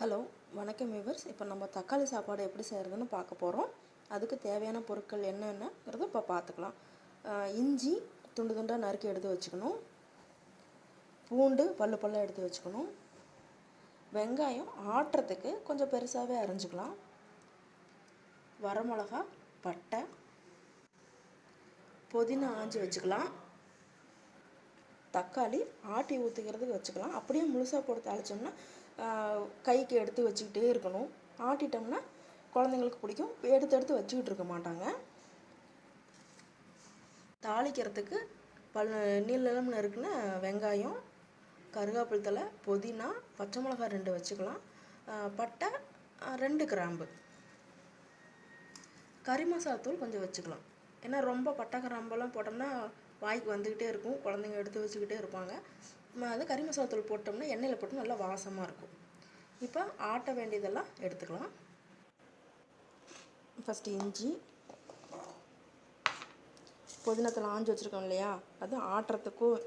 Hello வணக்கம் viewers இப்போ நம்ம தக்காளி சாப்பாடு எப்படி செய்கிறதுன்னு பார்க்க போகிறோம் அதுக்கு தேவையான பொருட்கள் என்னென்னங்கிறத இப்போ பார்த்துக்கலாம். இஞ்சி துண்டு துண்டாக நறுக்கி எடுத்து வச்சுக்கணும். பூண்டு பல்லு பல்ல எடுத்து வச்சுக்கணும். வெங்காயம் ஆட்டுறதுக்கு கொஞ்சம் பெருசாகவே அரைஞ்சிக்கலாம். வரமிளகா பட்டை புதினா ஆஞ்சி வச்சுக்கலாம். தக்காளி ஆட்டி ஊற்றிக்கிறதுக்கு வச்சுக்கலாம். அப்படியே முழுசாக போட்டு தாளிச்சோம்னா கைக்கு எடுத்து வச்சுக்கிட்டே இருக்கணும். ஆட்டிட்டோம்னா குழந்தைங்களுக்கு பிடிக்கும். எடுத்து எடுத்து வச்சுக்கிட்டு இருக்க மாட்டாங்க. தாளிக்கிறதுக்கு பல் நீள் நிலம்னு இருக்குன்னா வெங்காயம் கருவேப்பிலை தலை புதினா பச்சை மிளகாய் ரெண்டு வச்சுக்கலாம். பட்டை ரெண்டு கிராம்பு. கறி மசாலா தூள் கொஞ்சம் வச்சுக்கலாம். ஏன்னா ரொம்ப பட்டை கிராம்பெல்லாம் போட்டோம்னா வாய்க்கு வந்துக்கிட்டே இருக்கும். குழந்தைங்க எடுத்து வச்சுக்கிட்டே இருப்பாங்க. அது கறி மசாலா தூள் போட்டோம்னா எண்ணெயில் போட்டு நல்லா வாசமாக இருக்கும். இப்போ ஆட்ட வேண்டியதெல்லாம் எடுத்துக்கலாம். ஃபஸ்ட்டு இஞ்சி. புதினத்தில் ஆஞ்சு வச்சுருக்கோம் இல்லையா? அது ஆட்டுறதுக்கும்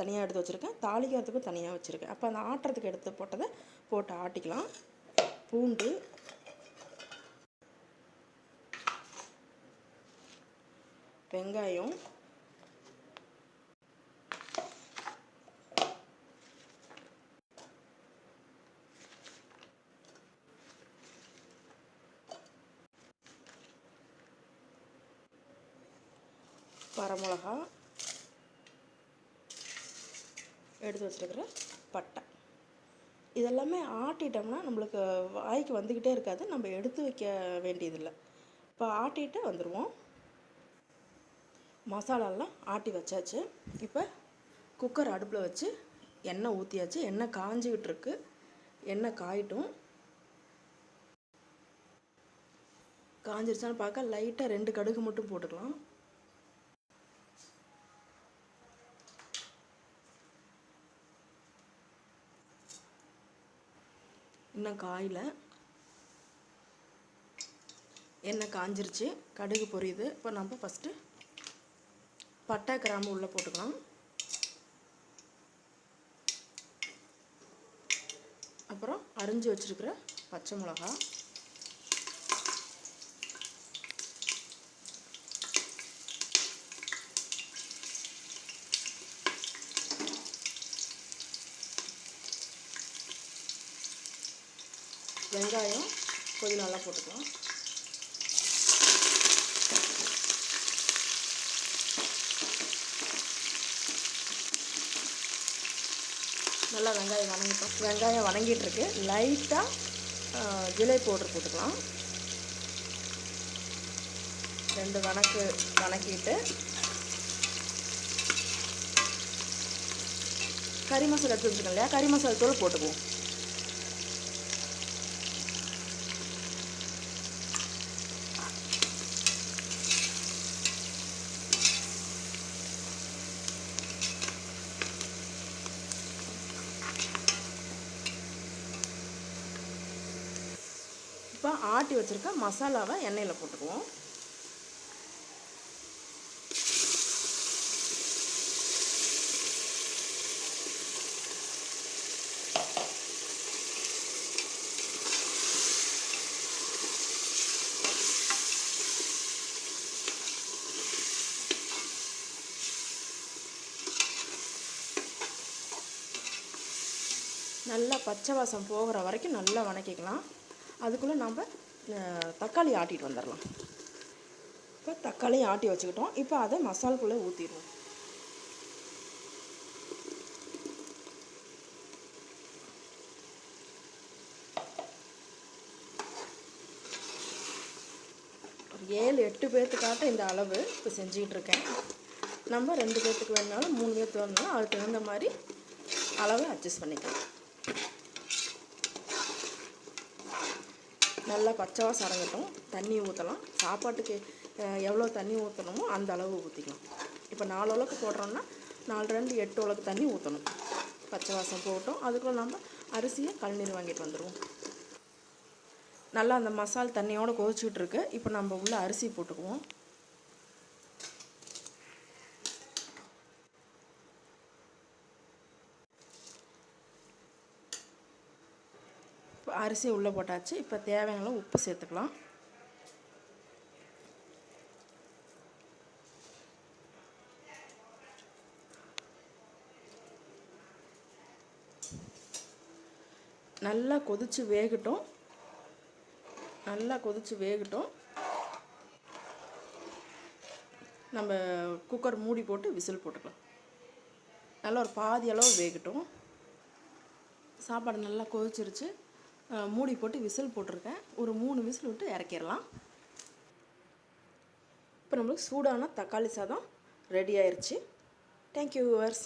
தனியாக எடுத்து வச்சுருக்கேன். தாளிக்கிறதுக்கும் தனியாக வச்சுருக்கேன். அப்போ அந்த ஆட்டுறதுக்கு எடுத்து போட்டதை போட்டு ஆட்டிக்கலாம். பூண்டு. வெங்காயம். வரமிளகா எடுத்து வச்சிருக்கிற பட்டை. இதெல்லாமே ஆட்டிட்டோம்னா நம்மளுக்கு வாய்க்கு வந்துக்கிட்டே இருக்காது. நம்ம எடுத்து வைக்க வேண்டியதில்லை. இப்போ ஆட்டிட்டு வந்துடுவோம் மசாலாலாம் ஆட்டி வச்சாச்சு. இப்போ குக்கர் அடுப்பில் வச்சு எண்ணெய் ஊற்றியாச்சு எண்ணெய் காஞ்சிக்கிட்டு இருக்கு. எண்ணெய் காயிட்டும். காஞ்சிருச்சான்னு பார்க்க லைட்டாக ரெண்டு கடுகு மட்டும் போட்டுக்கலாம். இன்னும் காயில். எண்ணெய் காஞ்சிருச்சு. கடுகு பொரியுது. இப்போ நம்ம ஃபஸ்ட்டு பட்டை கிராம்பு உள்ளே போட்டுக்கலாம். அப்புறம் அரிஞ்சு வச்சுருக்கிற பச்சை மிளகா. வெங்காயம் கொஞ்சம் நல்லா போட்டுக்கலாம். நல்லா வெங்காயம் வணங்கிட்டோம். வெங்காயம் வணங்கிட்டுருக்கு. லைட்டாக ஜிலை பவுடர் போட்டுக்கலாம். ரெண்டு வணக்கு வணக்கிட்டு. கறி மசாலா எடுத்து வச்சுருக்கோம் இல்லையா? கறி மசாலா தூள் போட்டுக்குவோம். இப்போ ஆட்டி வச்சுருக்க மசாலாவை எண்ணெயில் போட்டுக்குவோம். நல்லா பச்சை வாசம் போகிற வரைக்கும் நல்லா வணக்கிக்கலாம். அதுக்குள்ளே நம்ம தக்காளி ஆட்டிட்டு வந்துடலாம் இப்போ தக்காளி ஆட்டி வச்சுக்கிட்டோம். இப்போ அதை மசாலுக்குள்ளே ஊற்றிடுவோம் ஏழு எட்டு பேர்த்துக்காட்ட இந்த அளவு இப்போ செஞ்சுக்கிட்டு இருக்கேன் நம்ம ரெண்டு பேர்த்துக்கு வேணுனாலும் மூணு பேர்த்து வேணுனாலும் அதுக்கு தகுந்த மாதிரி அளவை அட்ஜஸ்ட் பண்ணிக்கலாம். நல்லா பச்சை வாசம் தண்ணி ஊற்றலாம் சாப்பாட்டுக்கு எவ்வளோ தண்ணி ஊற்றணுமோ அந்த அளவு ஊற்றிக்கலாம் இப்போ நாலு அளவுக்கு போடுறோம்னா நாலு ரெண்டு எட்டு அளவுக்கு தண்ணி ஊற்றணும் பச்சை வாசம் போட்டோம் அதுக்குள்ள நம்ம அரிசியை கழுநீர் வாங்கிட்டு வந்துடுவோம் நல்லா அந்த மசால் தண்ணியோடு கொதிச்சுட்ருக்கு இப்போ நம்ம உள்ள அரிசி போட்டுக்குவோம். இப்போ அரிசி உள்ளே போட்டாச்சு. இப்போ தேவையான உப்பு சேர்த்துக்கலாம். நல்லா கொதித்து வேகட்டும். நல்லா கொதித்து வேகட்டும். நம்ம குக்கர் மூடி போட்டு விசில் போட்டுக்கலாம். நல்லா ஒரு பாதி அளவு வேகட்டும். சாப்பாடு நல்லா கொதிச்சிருச்சு. மூடி போட்டு விசில் போட்டிருக்கேன். ஒரு மூணு விசில் விட்டு இறக்கிடலாம். இப்போ நம்மளுக்கு சூடான தக்காளி சாதம் ரெடி ஆயிடுச்சு தேங்க்யூ வியூவர்ஸ்